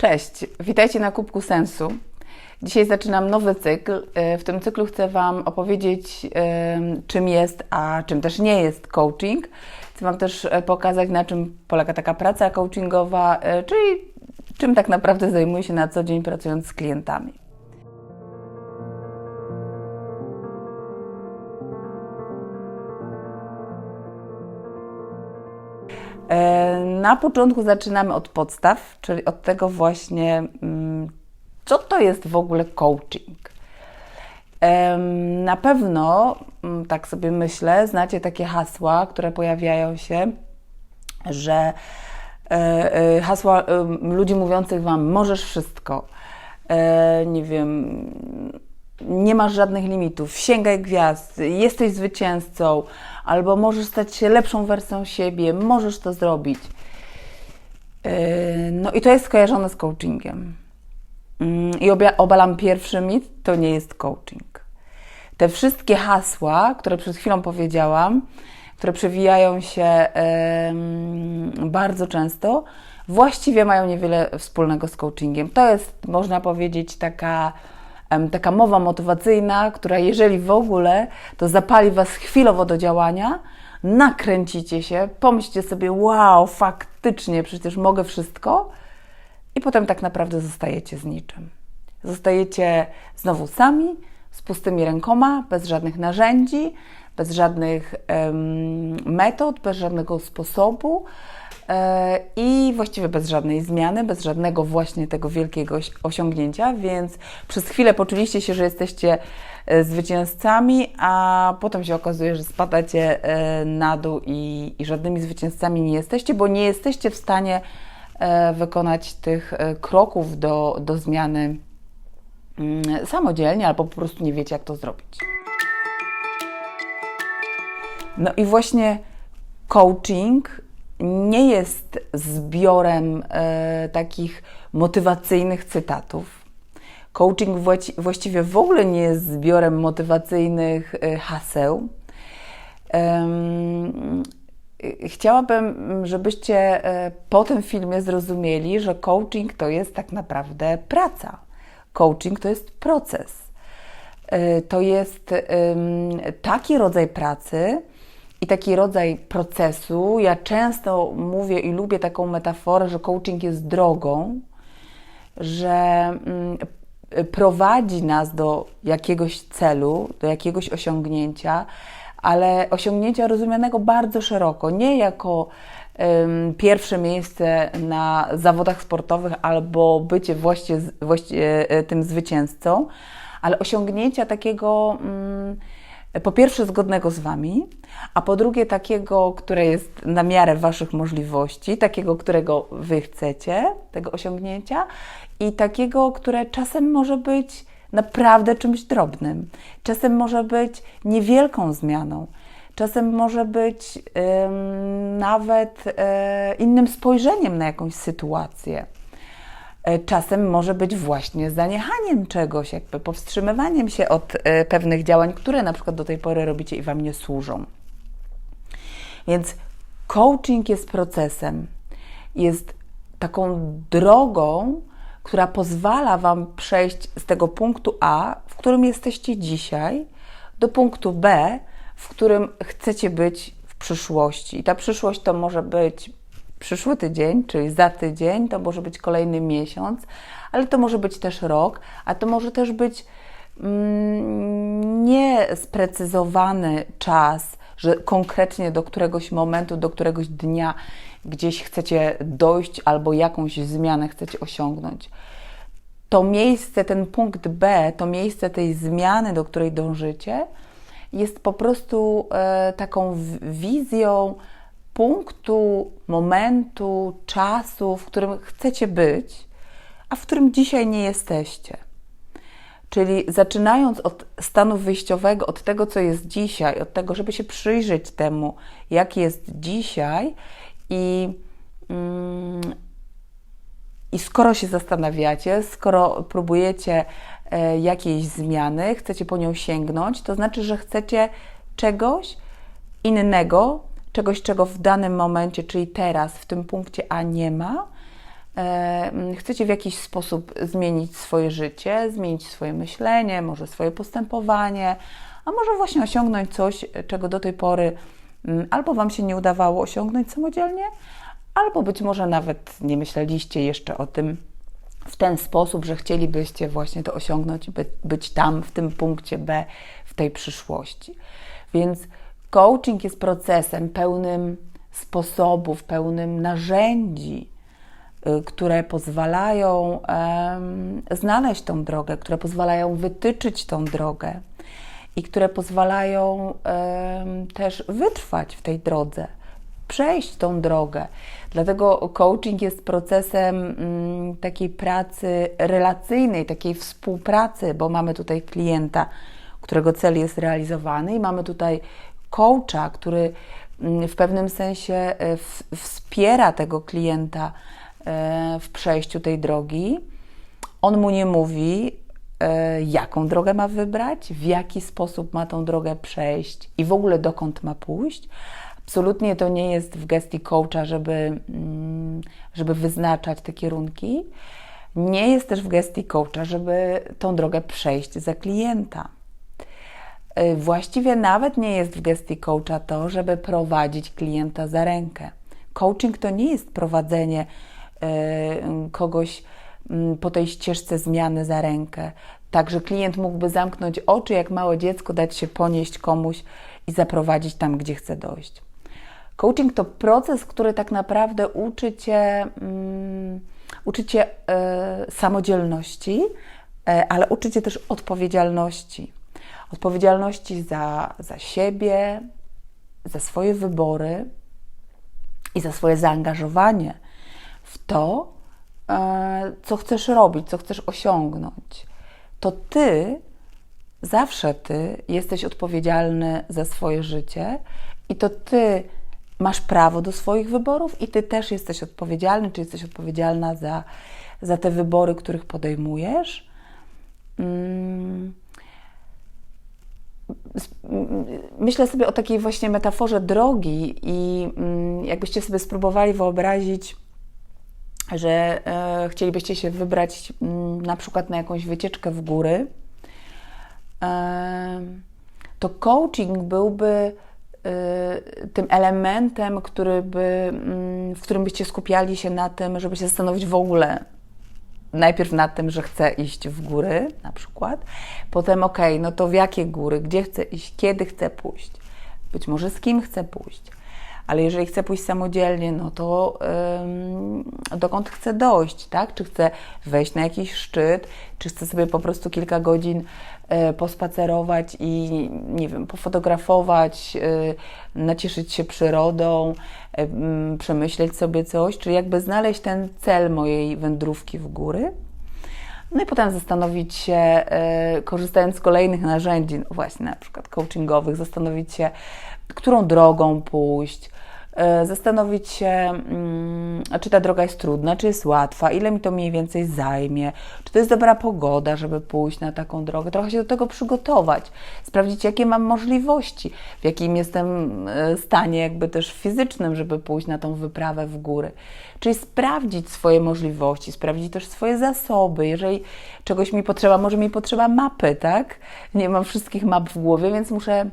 Cześć, witajcie na Kubku Sensu. Dzisiaj zaczynam nowy cykl. E, w tym cyklu chcę Wam opowiedzieć, e, czym jest, a czym też nie jest coaching. Chcę Wam też e, pokazać, na czym polega taka praca coachingowa, czyli czym tak naprawdę zajmuję się na co dzień pracując z klientami. Na początku zaczynamy od podstaw, czyli od tego właśnie, mm, co to jest w ogóle coaching. Na pewno, mm, tak sobie myślę, znacie takie hasła, które pojawiają się, że e, e, hasła ludzi mówiących Wam, możesz wszystko, nie wiem, nie masz żadnych limitów, sięgaj gwiazd, jesteś zwycięzcą, albo możesz stać się lepszą wersją siebie, możesz to zrobić. Yy, no i to jest skojarzone z coachingiem. Yy, I obalam pierwszy mit, to nie jest coaching. Te wszystkie hasła, które przed chwilą powiedziałam, które przewijają się bardzo często, właściwie mają niewiele wspólnego z coachingiem. To jest, można powiedzieć, taka taka mowa motywacyjna, która jeżeli w ogóle, to zapali Was chwilowo do działania, nakręcicie się, pomyślcie sobie, wow, faktycznie, przecież mogę wszystko, i potem tak naprawdę zostajecie z niczym. Zostajecie znowu sami, z pustymi rękoma, bez żadnych narzędzi, bez żadnych um, metod, bez żadnego sposobu, i właściwie bez żadnej zmiany, bez żadnego właśnie tego wielkiego osiągnięcia, więc przez chwilę poczuliście się, że jesteście e, zwycięzcami, a potem się okazuje, że spadacie e, na dół i, i żadnymi zwycięzcami nie jesteście, bo nie jesteście w stanie wykonać tych kroków do, do zmiany mm, samodzielnie, albo po prostu nie wiecie, jak to zrobić. No i właśnie coaching nie jest zbiorem e, takich motywacyjnych cytatów. Coaching właściwie w ogóle nie jest zbiorem motywacyjnych e, haseł. Chciałabym, żebyście e, po tym filmie zrozumieli, że coaching to jest tak naprawdę praca. Coaching to jest proces. E, to jest taki rodzaj pracy, i taki rodzaj procesu. Ja często mówię i lubię taką metaforę, że coaching jest drogą, że mm, prowadzi nas do jakiegoś celu, do jakiegoś osiągnięcia, ale osiągnięcia rozumianego bardzo szeroko, nie jako um, pierwsze miejsce na zawodach sportowych albo bycie właściwie, właściwie e, tym zwycięzcą, ale osiągnięcia takiego. Um, po pierwsze zgodnego z Wami, a po drugie takiego, które jest na miarę Waszych możliwości, takiego, którego Wy chcecie, tego osiągnięcia i takiego, które czasem może być naprawdę czymś drobnym, czasem może być niewielką zmianą, czasem może być nawet e, innym spojrzeniem na jakąś sytuację. E, czasem może być właśnie zaniechaniem czegoś, jakby powstrzymywaniem się od e, pewnych działań, które na przykład do tej pory robicie i Wam nie służą. Więc coaching jest procesem, jest taką drogą, która pozwala Wam przejść z tego punktu A, w którym jesteście dzisiaj, do punktu B, w którym chcecie być w przyszłości. I ta przyszłość to może być przyszły tydzień, czyli za tydzień, to może być kolejny miesiąc, ale to może być też rok, a to może też być mm, niesprecyzowany czas, że konkretnie do któregoś momentu, do któregoś dnia gdzieś chcecie dojść albo jakąś zmianę chcecie osiągnąć. To miejsce, ten punkt B, to miejsce tej zmiany, do której dążycie, jest po prostu e, taką wizją, punktu, momentu, czasu, w którym chcecie być, a w którym dzisiaj nie jesteście. Czyli zaczynając od stanu wyjściowego, od tego, co jest dzisiaj, od tego, żeby się przyjrzeć temu, jak jest dzisiaj, i, mm, i skoro się zastanawiacie, skoro próbujecie e, jakiejś zmiany, chcecie po nią sięgnąć, to znaczy, że chcecie czegoś innego czegoś, czego w danym momencie, czyli teraz, w tym punkcie A nie ma, chcecie w jakiś sposób zmienić swoje życie, zmienić swoje myślenie, może swoje postępowanie, a może właśnie osiągnąć coś, czego do tej pory mm, albo Wam się nie udawało osiągnąć samodzielnie, albo być może nawet nie myśleliście jeszcze o tym w ten sposób, że chcielibyście właśnie to osiągnąć, by, być tam, w tym punkcie B, w tej przyszłości. Więc coaching jest procesem pełnym sposobów, pełnym narzędzi, y, które pozwalają znaleźć tą drogę, które pozwalają wytyczyć tą drogę i które pozwalają też wytrwać w tej drodze, przejść tą drogę. Dlatego coaching jest procesem um, takiej pracy relacyjnej, takiej współpracy, bo mamy tutaj klienta, którego cel jest realizowany, i mamy tutaj coacha, który mm, w pewnym sensie e, wspiera tego klienta e, w przejściu tej drogi. On mu nie mówi, e, jaką drogę ma wybrać, w jaki sposób ma tą drogę przejść i w ogóle dokąd ma pójść. Absolutnie to nie jest w gestii coacha, żeby, mm, żeby wyznaczać te kierunki. Nie jest też w gestii coacha, żeby tą drogę przejść za klienta. Y, właściwie nawet nie jest w gestii coacha to, żeby prowadzić klienta za rękę. Coaching to nie jest prowadzenie y, kogoś mm, po tej ścieżce zmiany za rękę. Tak, że klient mógłby zamknąć oczy jak małe dziecko, dać się ponieść komuś i zaprowadzić tam, gdzie chce dojść. Coaching to proces, który tak naprawdę uczy cię, um, uczy cię e, samodzielności, e, ale uczy cię też odpowiedzialności odpowiedzialności za, za siebie, za swoje wybory i za swoje zaangażowanie w to, e, co chcesz robić, co chcesz osiągnąć. To ty, zawsze ty jesteś odpowiedzialny za swoje życie i to ty masz prawo do swoich wyborów i ty też jesteś odpowiedzialny, czy jesteś odpowiedzialna za, za te wybory, których podejmujesz. Mm myślę sobie o takiej właśnie metaforze drogi i mm, jakbyście sobie spróbowali wyobrazić, że e, chcielibyście się wybrać mm, na przykład na jakąś wycieczkę w góry, e, to coaching byłby e, tym elementem, który by, mm, w którym byście skupiali się na tym, żeby się zastanowić w ogóle, najpierw nad tym, że chcę iść w góry, na przykład, potem ok, no to w jakie góry, gdzie chcę iść, kiedy chcę pójść, być może z kim chcę pójść, ale jeżeli chcę pójść samodzielnie, no to ym, dokąd chcę dojść, tak? Czy chcę wejść na jakiś szczyt, czy chcę sobie po prostu kilka godzin y, pospacerować i, nie wiem, pofotografować, y, nacieszyć się przyrodą, y, przemyśleć sobie coś, czy jakby znaleźć ten cel mojej wędrówki w góry. No i potem zastanowić się, korzystając z kolejnych narzędzi, no właśnie na przykład coachingowych, zastanowić się, którą drogą pójść, E, zastanowić się, mm, czy ta droga jest trudna, czy jest łatwa, ile mi to mniej więcej zajmie, czy to jest dobra pogoda, żeby pójść na taką drogę, trochę się do tego przygotować, sprawdzić, jakie mam możliwości, w jakim jestem e, stanie, jakby też fizycznym, żeby pójść na tą wyprawę w góry. Czyli sprawdzić swoje możliwości, sprawdzić też swoje zasoby. Jeżeli czegoś mi potrzeba, może mi potrzeba mapy, tak? Nie mam wszystkich map w głowie, więc muszę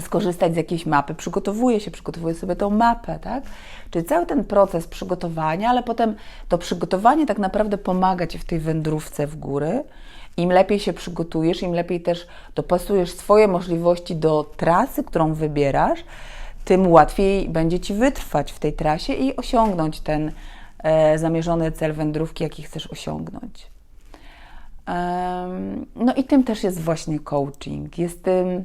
skorzystać z jakiejś mapy, przygotowuję się, przygotowuję sobie tą mapę, tak? Czyli cały ten proces przygotowania, ale potem to przygotowanie tak naprawdę pomaga Ci w tej wędrówce w góry. Im lepiej się przygotujesz, im lepiej też dopasujesz swoje możliwości do trasy, którą wybierasz, tym łatwiej będzie Ci wytrwać w tej trasie i osiągnąć ten e, zamierzony cel wędrówki, jaki chcesz osiągnąć. Um, no i tym też jest właśnie coaching. Jest tym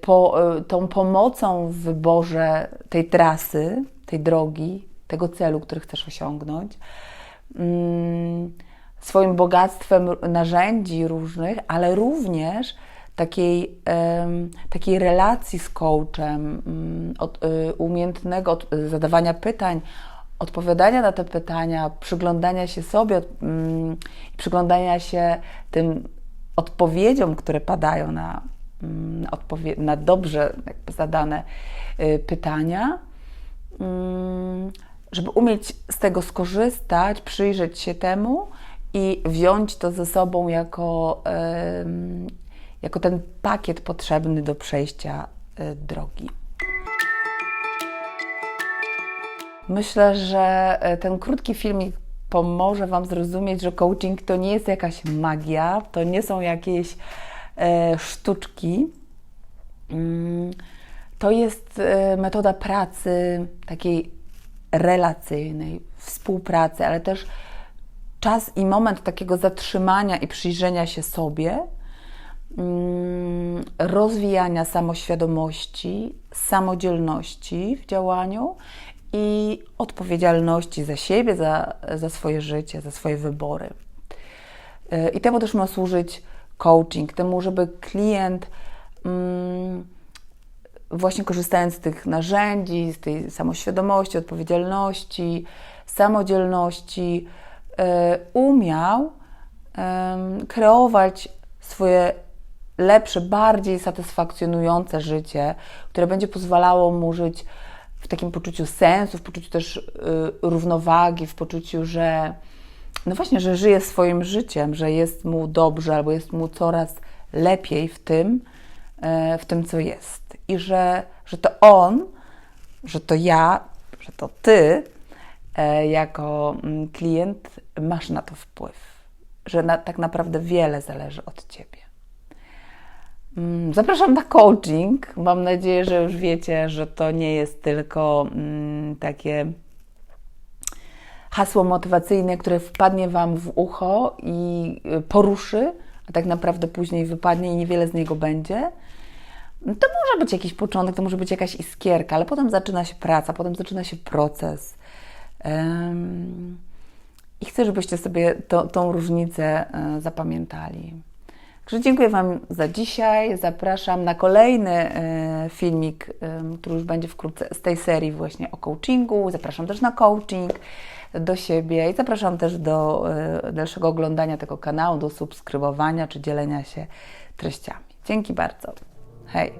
po, e, tą pomocą w wyborze tej trasy, tej drogi, tego celu, który chcesz osiągnąć, mm, swoim bogactwem narzędzi różnych, ale również takiej, takiej relacji z coachem, mm, e, umiejętnego zadawania pytań, odpowiadania na te pytania, przyglądania się sobie, mm, przyglądania się tym odpowiedziom, które padają na, na dobrze zadane y, pytania. Mm, żeby umieć z tego skorzystać, przyjrzeć się temu i wziąć to ze sobą jako, jako ten pakiet potrzebny do przejścia y, drogi. Myślę, że e, ten krótki filmik pomoże Wam zrozumieć, że coaching to nie jest jakaś magia, to nie są jakieś sztuczki. Mm, to jest e, metoda pracy takiej relacyjnej, współpracy, ale też czas i moment takiego zatrzymania i przyjrzenia się sobie, mm, rozwijania samoświadomości, samodzielności w działaniu i odpowiedzialności za siebie, za, za swoje życie, za swoje wybory. Y, I temu też ma służyć coaching, temu, żeby klient mm, właśnie korzystając z tych narzędzi, z tej samoświadomości, odpowiedzialności, samodzielności, y, umiał em, kreować swoje lepsze, bardziej satysfakcjonujące życie, które będzie pozwalało mu żyć w takim poczuciu sensu, w poczuciu też y, równowagi, w poczuciu, że no właśnie, że żyje swoim życiem, że jest mu dobrze albo jest mu coraz lepiej w tym, y, w tym co jest. I że, że to on, że to ja, że to ty, y, jako mm, klient, masz na to wpływ. Że na, tak naprawdę wiele zależy od ciebie. Mm, Zapraszam na coaching. Mam nadzieję, że już wiecie, że to nie jest tylko mm, takie hasło motywacyjne, które wpadnie Wam w ucho i y, poruszy, a tak naprawdę później wypadnie i niewiele z niego będzie. To może być jakiś początek, to może być jakaś iskierka, ale potem zaczyna się praca, potem zaczyna się proces. I chcę, żebyście sobie to, tą różnicę y, zapamiętali. Także dziękuję Wam za dzisiaj. Zapraszam na kolejny e, filmik, e, który już będzie wkrótce z tej serii właśnie o coachingu. Zapraszam też na coaching do siebie i zapraszam też do e, dalszego oglądania tego kanału, do subskrybowania czy dzielenia się treściami. Dzięki bardzo. Hej!